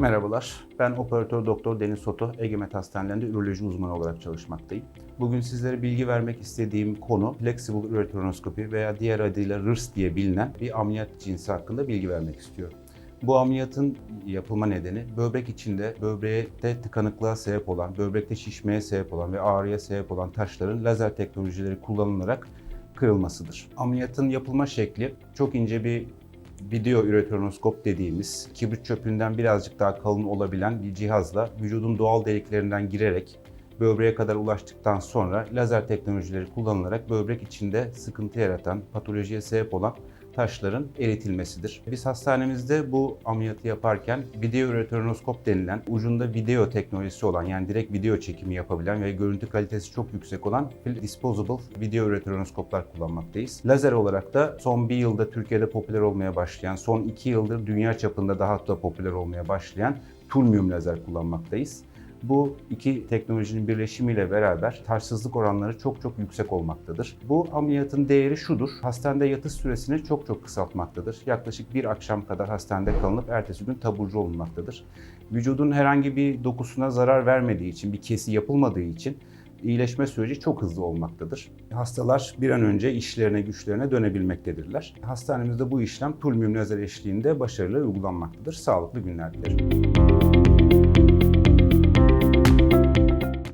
Merhabalar, ben operatör doktor Deniz Soto, Egemet Hastanelerinde üroloji uzmanı olarak çalışmaktayım. Bugün sizlere bilgi vermek istediğim konu flexible ureteronoskopi veya diğer adıyla RIRS diye bilinen bir ameliyat cinsi hakkında bilgi vermek istiyorum. Bu ameliyatın yapılma nedeni böbrek içinde böbreğte tıkanıklığa sebep olan, böbrekte şişmeye sebep olan ve ağrıya sebep olan taşların lazer teknolojileri kullanılarak kırılmasıdır. Ameliyatın yapılma şekli çok ince bir video üreteronoskop dediğimiz kibrit çöpünden birazcık daha kalın olabilen bir cihazla vücudun doğal deliklerinden girerek böbreğe kadar ulaştıktan sonra lazer teknolojileri kullanılarak böbrek içinde sıkıntı yaratan, patolojiye sebep olan taşların eritilmesidir. Biz hastanemizde bu ameliyatı yaparken video üreteronoskop denilen ucunda video teknolojisi olan yani direkt video çekimi yapabilen ve görüntü kalitesi çok yüksek olan disposable video üreteronoskoplar kullanmaktayız. Lazer olarak da son bir yılda Türkiye'de popüler olmaya başlayan, son iki yıldır dünya çapında daha da popüler olmaya başlayan turmium lazer kullanmaktayız. Bu iki teknolojinin birleşimiyle beraber taşsızlık oranları çok çok yüksek olmaktadır. Bu ameliyatın değeri şudur. Hastanede yatış süresini çok çok kısaltmaktadır. Yaklaşık bir akşam kadar hastanede kalınıp ertesi gün taburcu olunmaktadır. Vücudun herhangi bir dokusuna zarar vermediği için, bir kesi yapılmadığı için iyileşme süreci çok hızlı olmaktadır. Hastalar bir an önce işlerine, güçlerine dönebilmektedirler. Hastanemizde bu işlem tulmium lazer eşliğinde başarılı uygulanmaktadır. Sağlıklı günler dilerim.